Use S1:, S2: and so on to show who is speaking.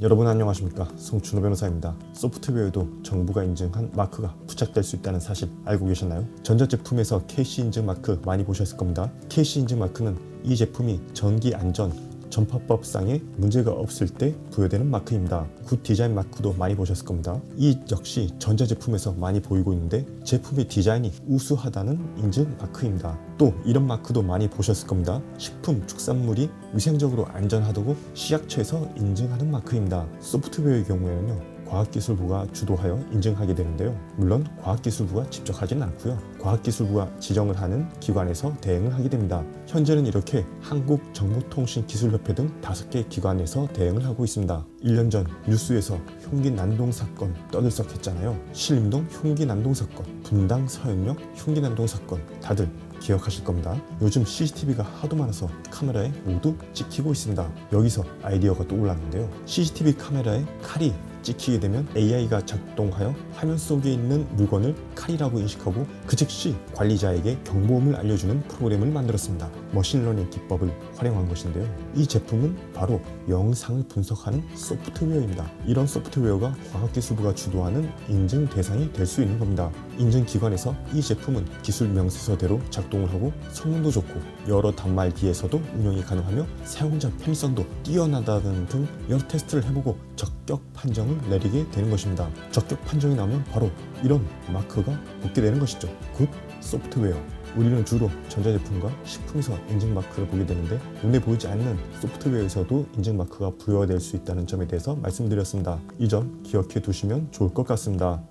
S1: 여러분 안녕하십니까 송준호 변호사입니다. 소프트웨어에도 정부가 인증한 마크가 부착될 수 있다는 사실 알고 계셨나요? 전자제품에서 KC 인증 마크 많이 보셨을 겁니다. KC 인증 마크는 이 제품이 전기 안전 전파법상의 문제가 없을 때 부여되는 마크입니다. 굿 디자인 마크도 많이 보셨을 겁니다. 이 역시 전자제품에서 많이 보이고 있는데 제품의 디자인이 우수하다는 인증 마크입니다. 또 이런 마크도 많이 보셨을 겁니다. 식품, 축산물이 위생적으로 안전하다고 시약처에서 인증하는 마크입니다. 소프트웨어의 경우에는요. 과학기술부가 주도하여 인증하게 되는데요. 물론 과학기술부가 직접 하지는 않고요. 과학기술부가 지정을 하는 기관에서 대행을 하게 됩니다. 현재는 이렇게 한국정보통신기술협회 등 다섯 개 기관에서 대행을 하고 있습니다. 1년 전 뉴스에서 흉기 난동 사건 떠들썩했잖아요. 신림동 흉기 난동 사건, 분당 서현역 흉기 난동 사건 다들 기억하실 겁니다. 요즘 CCTV가 하도 많아서 카메라에 모두 찍히고 있습니다. 여기서 아이디어가 떠올랐는데요. CCTV 카메라에 칼이 찍히게 되면 AI가 작동하여 화면 속에 있는 물건을 칼이라고 인식하고 그 즉시 관리자에게 경보음을 알려주는 프로그램을 만들었습니다. 머신러닝 기법을 활용한 것인데요. 이 제품은 바로 영상을 분석하는 소프트웨어입니다. 이런 소프트웨어가 과학기술부가 주도하는 인증 대상이 될 수 있는 겁니다. 인증 기관에서 이 제품은 기술 명세서대로 작동을 하고 성능도 좋고 여러 단말기에서도 운영이 가능하며 사용자 편의성도 뛰어나다는 등 여러 테스트를 해보고 적격 판정을 내리게 되는 것입니다. 적격 판정이 나면 바로 이런 마크가 붙게 되는 것이죠. 굿 소프트웨어. 우리는 주로 전자제품과 식품에서 인증 마크를 보게 되는데 눈에 보이지 않는 소프트웨어에서도 인증 마크가 부여될 수 있다는 점에 대해서 말씀드렸습니다. 이 점 기억해 두시면 좋을 것 같습니다.